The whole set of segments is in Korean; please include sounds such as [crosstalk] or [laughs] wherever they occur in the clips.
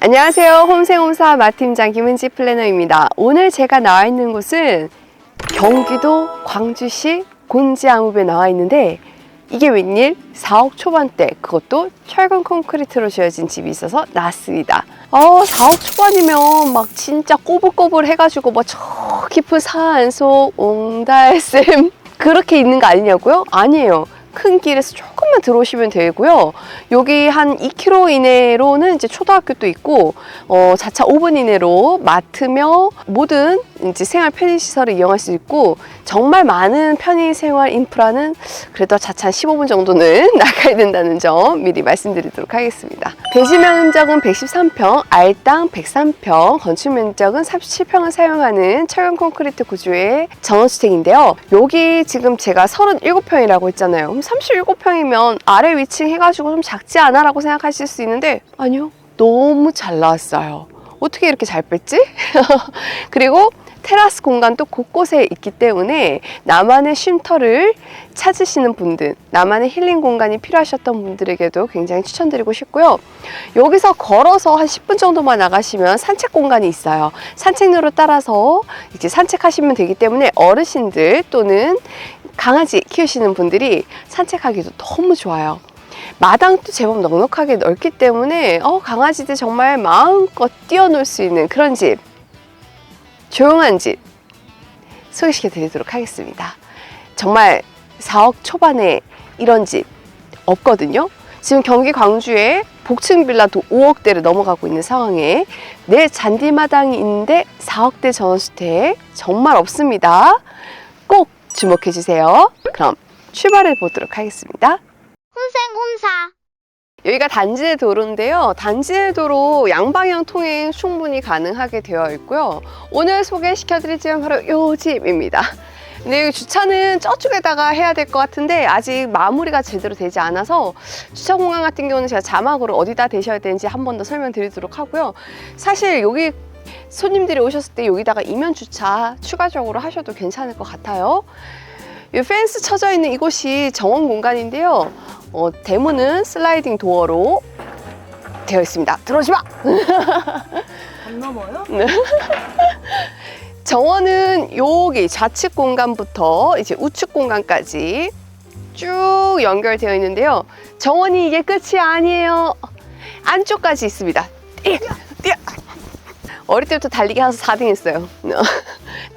안녕하세요. 홈생홈사 마팀장 김은지 플래너입니다. 오늘 제가 나와 있는 곳은 경기도 광주시 곤지암읍에 나와 있는데 이게 웬일? 4억 초반대 그것도 철근 콘크리트로 지어진 집이 있어서 나왔습니다. 어, 4억 초반이면 막 진짜 꼬불꼬불 해가지고 뭐 저 깊은 산 속 옹달샘 그렇게 있는 거 아니냐고요? 아니에요. 큰 길에서 조금 만 들어오시면 되고요. 여기 한 2km 이내로는 이제 초등학교도 있고, 어, 자차 5분 이내로 마트며 모든 이제 생활 편의시설을 이용할 수 있고, 정말 많은 편의생활 인프라는 그래도 자차 15분 정도는 [laughs] 나가야 된다는 점 미리 말씀드리도록 하겠습니다. 대지 면적은 113평, 알땅 103평, 건축 면적은 37평을 사용하는 철근 콘크리트 구조의 전원주택인데요. 여기 지금 제가 37평이라고 했잖아요. 그럼 37평이면 아래 위층 해가지고 좀 작지 않아? 라고 생각하실 수 있는데 아니요. 너무 잘 나왔어요. 어떻게 이렇게 잘 뺐지? [laughs] 그리고 테라스 공간도 곳곳에 있기 때문에 나만의 쉼터를 찾으시는 분들, 나만의 힐링 공간이 필요하셨던 분들에게도 굉장히 추천드리고 싶고요. 여기서 걸어서 한 10분 정도만 나가시면 산책 공간이 있어요. 산책로를 따라서 이제 산책하시면 되기 때문에 어르신들 또는 강아지 키우시는 분들이 산책하기도 너무 좋아요. 마당도 제법 넉넉하게 넓기 때문에 어, 강아지들 정말 마음껏 뛰어놀 수 있는 그런 집, 조용한 집 소개시켜 드리도록 하겠습니다. 정말 4억 초반에 이런 집 없거든요. 지금 경기 광주에 복층 빌라도 5억대를 넘어가고 있는 상황에 내 잔디마당이 있는데 4억대 전원주택 정말 없습니다. 꼭 주목해 주세요. 그럼 출발해 보도록 하겠습니다. 혼생혼사 여기가 단지내 도로인데요. 단지내 도로 양방향 통행 충분히 가능하게 되어 있고요. 오늘 소개시켜드릴 집은 바로 이 집입니다. 근데 여기 주차는 저쪽에다가 해야 될 것 같은데 아직 마무리가 제대로 되지 않아서 주차 공간 같은 경우는 제가 자막으로 어디다 대셔야 되는지 한 번 더 설명드리도록 하고요. 사실 여기 손님들이 오셨을 때 여기다가 이면 주차 추가적으로 하셔도 괜찮을 것 같아요. 이 펜스 쳐져 있는 이곳이 정원 공간인데요. 어, 대문은 슬라이딩 도어로 되어 있습니다. 들어오지 마! 안 넘어요? 정원은 여기 좌측 공간부터 이제 우측 공간까지 쭉 연결되어 있는데요. 정원이 이게 끝이 아니에요. 안쪽까지 있습니다. 뛰어! 뛰어! 어릴 때부터 달리기 해서 4등 했어요.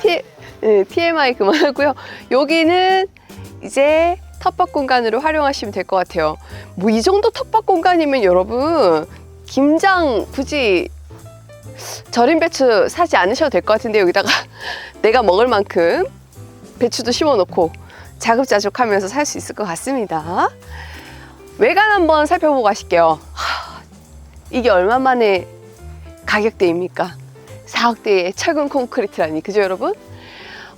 T, 네, TMI 그만하고요. 여기는 이제 텃밭 공간으로 활용하시면 될 것 같아요. 뭐 이 정도 텃밭 공간이면 여러분 김장 굳이 절임 배추 사지 않으셔도 될 것 같은데 여기다가 [laughs] 내가 먹을 만큼 배추도 심어 놓고 자급자족하면서 살 수 있을 것 같습니다. 외관 한번 살펴보고 가실게요. 하, 이게 얼마만의 가격대입니까? 4억대의 철근 콘크리트라니 그죠 여러분?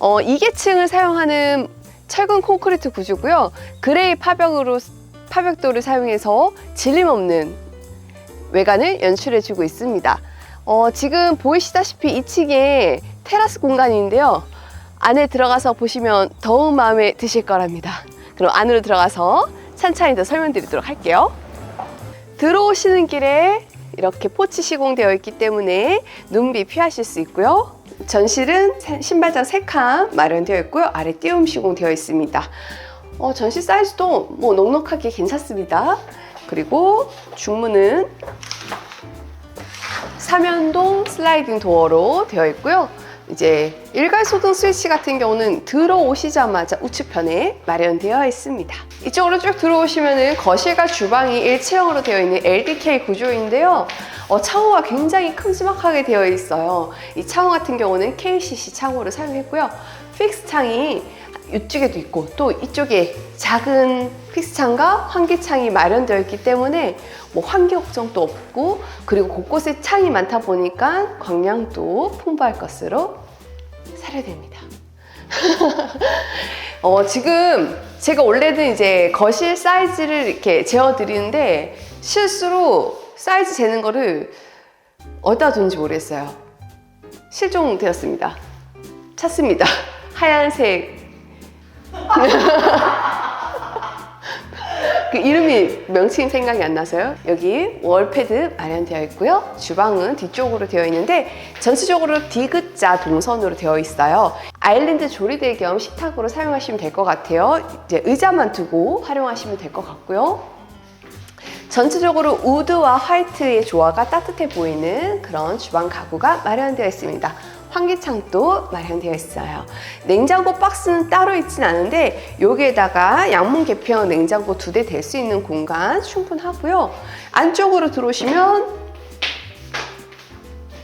어, 2계층을 사용하는 철근 콘크리트 구조고요. 그레이 파벽으로 파벽도를 사용해서 질림 없는 외관을 연출해주고 있습니다. 어, 지금 보이시다시피 2층에 테라스 공간인데요. 안에 들어가서 보시면 더운 마음에 드실 거랍니다. 그럼 안으로 들어가서 찬찬히 더 설명드리도록 할게요. 들어오시는 길에 이렇게 포치 시공되어 있기 때문에 눈비 피하실 수 있고요. 전실은 신발장 3칸 마련되어 있고요. 아래 띄움 시공되어 있습니다. 어, 전실 사이즈도 뭐 넉넉하게 괜찮습니다. 그리고 중문은 삼연동 슬라이딩 도어로 되어 있고요. 이제 일괄소등 스위치 같은 경우는 들어오시자마자 우측편에 마련되어 있습니다. 이쪽으로 쭉 들어오시면은 거실과 주방이 일체형으로 되어 있는 LDK 구조인데요. 어, 창호가 굉장히 큼지막하게 되어 있어요. 이 창호 같은 경우는 KCC 창호를 사용했고요. 픽스 창이 이쪽에도 있고 또 이쪽에 작은 픽스창과 환기창이 마련되어 있기 때문에 뭐 환기 걱정도 없고 그리고 곳곳에 창이 많다 보니까 광량도 풍부할 것으로 사료됩니다. [laughs] 어, 지금 제가 원래는 이제 거실 사이즈를 이렇게 재어 드리는데 실수로 사이즈 재는 거를 어디다 둔지 모르겠어요. 실종되었습니다. 찾습니다. [laughs] 하얀색 [laughs] 그 이름이 명칭 생각이 안 나서요. 여기 월패드 마련되어 있고요. 주방은 뒤쪽으로 되어 있는데 전체적으로 디귿자 동선으로 되어 있어요. 아일랜드 조리대 겸 식탁으로 사용하시면 될 것 같아요. 이제 의자만 두고 활용하시면 될 것 같고요. 전체적으로 우드와 화이트의 조화가 따뜻해 보이는 그런 주방 가구가 마련되어 있습니다. 환기창도 마련되어 있어요. 냉장고 박스는 따로 있진 않은데 여기에다가 양문 개평 냉장고 두대될수 있는 공간 충분하고요. 안쪽으로 들어오시면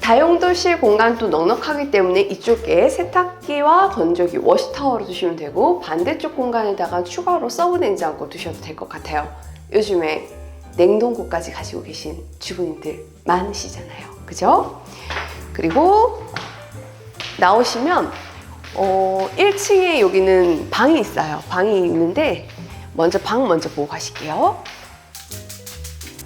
다용도실 공간도 넉넉하기 때문에 이쪽에 세탁기와 건조기, 워시타워를 두시면 되고 반대쪽 공간에다가 추가로 서브 냉장고 두셔도 될 것 같아요. 요즘에 냉동고까지 가지고 계신 주부님들 많으시잖아요. 그죠? 그리고 나오시면 어, 1층에 여기는 방이 있어요. 방이 있는데 먼저 방 먼저 보고 가실게요.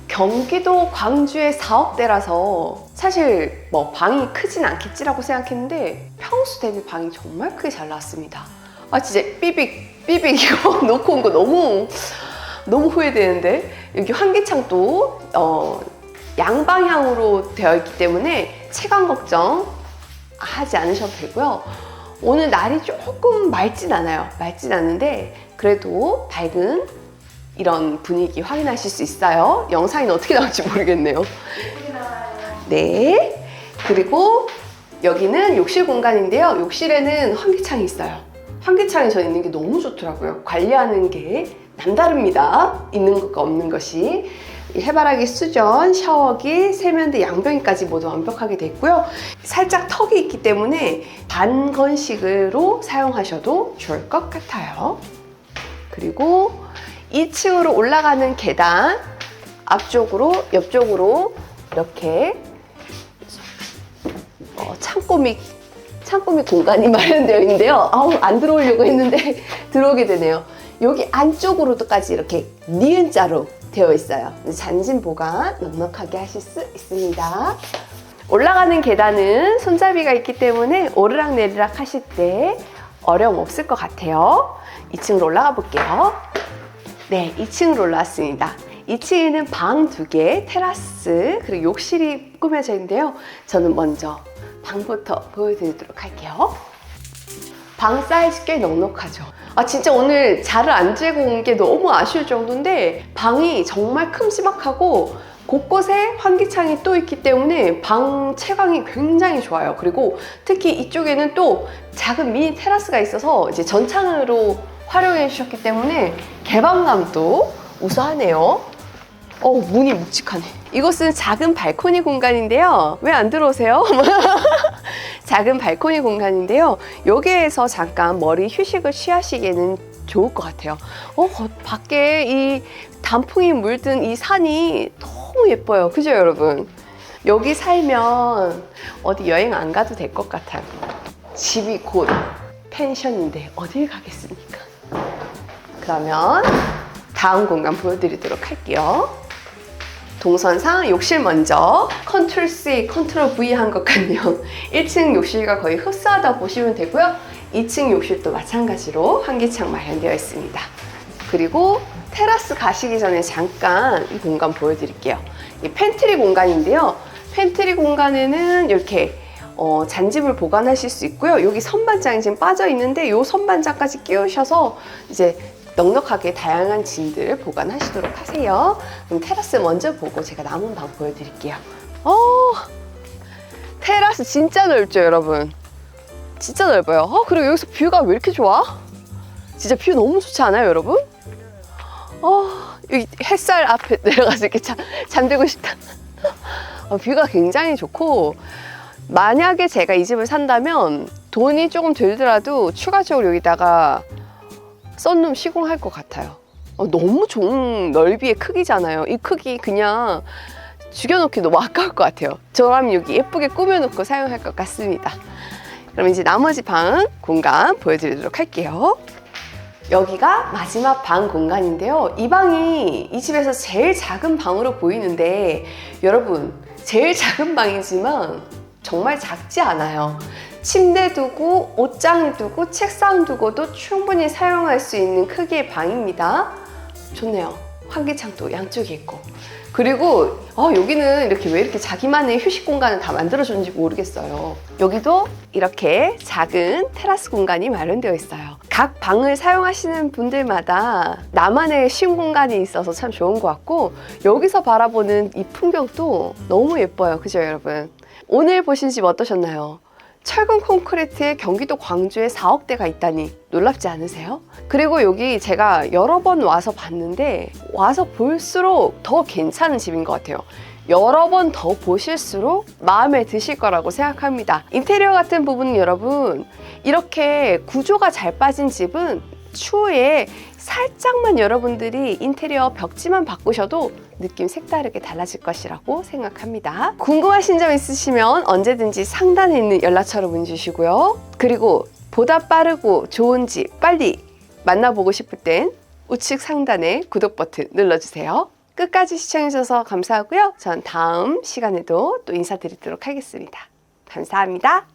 경기도 광주의 사업대라서 사실 뭐 방이 크진 않겠지라고 생각했는데 평수 대비 방이 정말 크게 잘 나왔습니다. 아 진짜 삐빅 삐빅 이거 [laughs] 놓고 온 거 너무 너무 후회되는데 여기 환기창도 어, 양방향으로 되어 있기 때문에 채광 걱정 하지 않으셔도 되고요. 오늘 날이 조금 맑진 않아요. 맑진 않은데 그래도 밝은 이런 분위기 확인하실 수 있어요. 영상이 어떻게 나올지 모르겠네요. 네. 그리고 여기는 욕실 공간인데요. 욕실에는 환기창이 있어요. 환기창이 저 있는 게 너무 좋더라고요. 관리하는 게 남다릅니다. 있는 것과 없는 것이. 이 해바라기 수전, 샤워기, 세면대, 양변기까지 모두 완벽하게 돼 있고요. 살짝 턱이 있기 때문에 반 건식으로 사용하셔도 좋을 것 같아요. 그리고 2층으로 올라가는 계단 앞쪽으로 옆쪽으로 이렇게 어, 창고 및 창고 및 공간이 [laughs] 마련되어 있는데요. 아우 안 들어오려고 했는데 [laughs] 들어오게 되네요. 여기 안쪽으로도까지 이렇게 니은자로 되어 있어요. 잔진 보관 넉넉하게 하실 수 있습니다. 올라가는 계단은 손잡이가 있기 때문에 오르락 내리락 하실 때 어려움 없을 것 같아요. 2층으로 올라가 볼게요. 네, 2층으로 올라왔습니다. 2층에는 방 두 개, 테라스, 그리고 욕실이 꾸며져 있는데요. 저는 먼저 방부터 보여드리도록 할게요. 방 사이즈 꽤 넉넉하죠. 아, 진짜 오늘 자를 안 재고 온 게 너무 아쉬울 정도인데, 방이 정말 큼지막하고, 곳곳에 환기창이 또 있기 때문에 방 채광이 굉장히 좋아요. 그리고 특히 이쪽에는 또 작은 미니 테라스가 있어서 이제 전창으로 활용해 주셨기 때문에 개방감도 우수하네요. 어, 문이 묵직하네. 이곳은 작은 발코니 공간인데요. 왜 안 들어오세요? [laughs] 작은 발코니 공간인데요. 여기에서 잠깐 머리 휴식을 취하시기에는 좋을 것 같아요. 어, 거- 밖에 이 단풍이 물든 이 산이 너무 예뻐요. 그죠, 여러분? 여기 살면 어디 여행 안 가도 될 것 같아요. 집이 곧 펜션인데 어딜 가겠습니까? 그러면 다음 공간 보여드리도록 할게요. 동선상 욕실 먼저 컨트롤 C, 컨트롤 V 한 것 같네요. [laughs] 1층 욕실과 거의 흡사하다 보시면 되고요. 2층 욕실도 마찬가지로 환기창 마련되어 있습니다. 그리고 테라스 가시기 전에 잠깐 이 공간 보여드릴게요. 이 팬트리 공간인데요. 팬트리 공간에는 이렇게 어, 잔집을 보관하실 수 있고요. 여기 선반장이 지금 빠져 있는데 이 선반장까지 끼우셔서 이제 넉넉하게 다양한 짐들을 보관하시도록 하세요. 그럼 테라스 먼저 보고 제가 남은 방 보여드릴게요. 어, 테라스 진짜 넓죠, 여러분? 진짜 넓어요. 어, 그리고 여기서 뷰가 왜 이렇게 좋아? 진짜 뷰 너무 좋지 않아요, 여러분? 어, 여기 햇살 앞에 [laughs] 내려가서 이렇게 잠, 잠들고 싶다. 어, 뷰가 굉장히 좋고, 만약에 제가 이 집을 산다면 돈이 조금 들더라도 추가적으로 여기다가 썬룸 시공할 것 같아요. 어, 너무 좋은 넓이의 크기잖아요. 이 크기 그냥 죽여놓기 너무 아까울 것 같아요. 저라면 여기 예쁘게 꾸며놓고 사용할 것 같습니다. 그럼 이제 나머지 방 공간 보여드리도록 할게요. 여기가 마지막 방 공간인데요. 이 방이 이 집에서 제일 작은 방으로 보이는데 여러분 제일 작은 방이지만 정말 작지 않아요. 침대 두고 옷장 두고 책상 두고도 충분히 사용할 수 있는 크기의 방입니다. 좋네요. 환기창도 양쪽에 있고 그리고 어, 여기는 이렇게 왜 이렇게 자기만의 휴식 공간을 다 만들어줬는지 모르겠어요. 여기도 이렇게 작은 테라스 공간이 마련되어 있어요. 각 방을 사용하시는 분들마다 나만의 쉼 공간이 있어서 참 좋은 것 같고 여기서 바라보는 이 풍경도 너무 예뻐요. 그죠, 여러분? 오늘 보신 집 어떠셨나요? 철근 콘크리트에 경기도 광주에 4억대가 있다니 놀랍지 않으세요? 그리고 여기 제가 여러 번 와서 봤는데 와서 볼수록 더 괜찮은 집인 것 같아요. 여러 번 더 보실수록 마음에 드실 거라고 생각합니다. 인테리어 같은 부분은 여러분 이렇게 구조가 잘 빠진 집은 추후에 살짝만 여러분들이 인테리어 벽지만 바꾸셔도 느낌 색다르게 달라질 것이라고 생각합니다. 궁금하신 점 있으시면 언제든지 상단에 있는 연락처로 문의 주시고요. 그리고 보다 빠르고 좋은 집 빨리 만나보고 싶을 땐 우측 상단에 구독 버튼 눌러주세요. 끝까지 시청해주셔서 감사하고요. 전 다음 시간에도 또 인사드리도록 하겠습니다. 감사합니다.